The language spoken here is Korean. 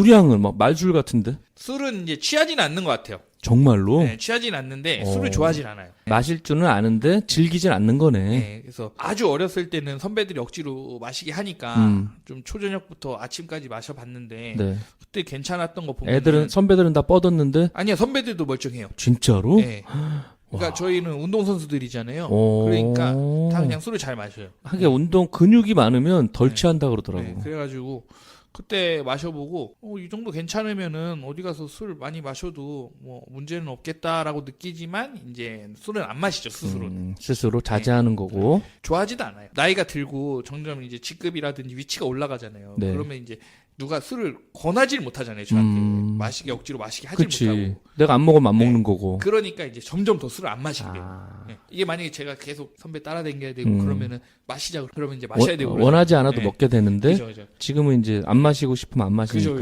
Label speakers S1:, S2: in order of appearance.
S1: 술향은 막 말술 같은데?
S2: 술은 이제 취하지는 않는 것 같아요.
S1: 정말로?
S2: 네, 취하지는 않는데
S1: 어.
S2: 술을 좋아하진 않아요.
S1: 마실 줄은 아는데 즐기진 않는 거네.
S2: 네, 그래서 아주 어렸을 때는 선배들이 억지로 마시게 하니까
S1: 음.
S2: 좀 초저녁부터 아침까지 마셔봤는데
S1: 네.
S2: 그때 괜찮았던 거 보면
S1: 애들은 선배들은 다 뻗었는데
S2: 아니야 선배들도 멀쩡해요.
S1: 진짜로?
S2: 네. 그러니까 저희는 운동 선수들이잖아요.
S1: 오.
S2: 그러니까 다 그냥 술을 잘 마셔요.
S1: 하긴 운동 근육이 많으면 덜
S2: 네.
S1: 취한다 그러더라고.
S2: 네, 그래가지고 그때 마셔보고 어, 이 정도 괜찮으면은 어디 가서 술 많이 마셔도 뭐 문제는 없겠다라고 느끼지만 이제 술은 안 마시죠 스스로. 는
S1: 음, 스스로 자제하는 거고.
S2: 좋아하지도 않아요. 나이가 들고 점점 이제 직급이라든지 위치가 올라가잖아요.
S1: 네.
S2: 그러면 이제 누가 술을 권하지를 못하잖아요. 저한테
S1: 음.
S2: 마시게 억지로 마시게 하지
S1: 그치.
S2: 못하고.
S1: 내가 안 먹으면 안
S2: 네.
S1: 먹는 거고.
S2: 그러니까 이제 점점 더 술을 안 마시게 돼요.
S1: 아.
S2: 예. 이게 만약에 제가 계속 선배 따라다녀야 되고
S1: 음.
S2: 그러면은 마시자 그러면 이제 마셔야 되고
S1: 원, 원하지 않아도
S2: 네.
S1: 먹게 되는데
S2: 그죠 그죠
S1: 지금은 이제 안 마시고 싶으면 안 마시니까.
S2: 그죠, 그죠.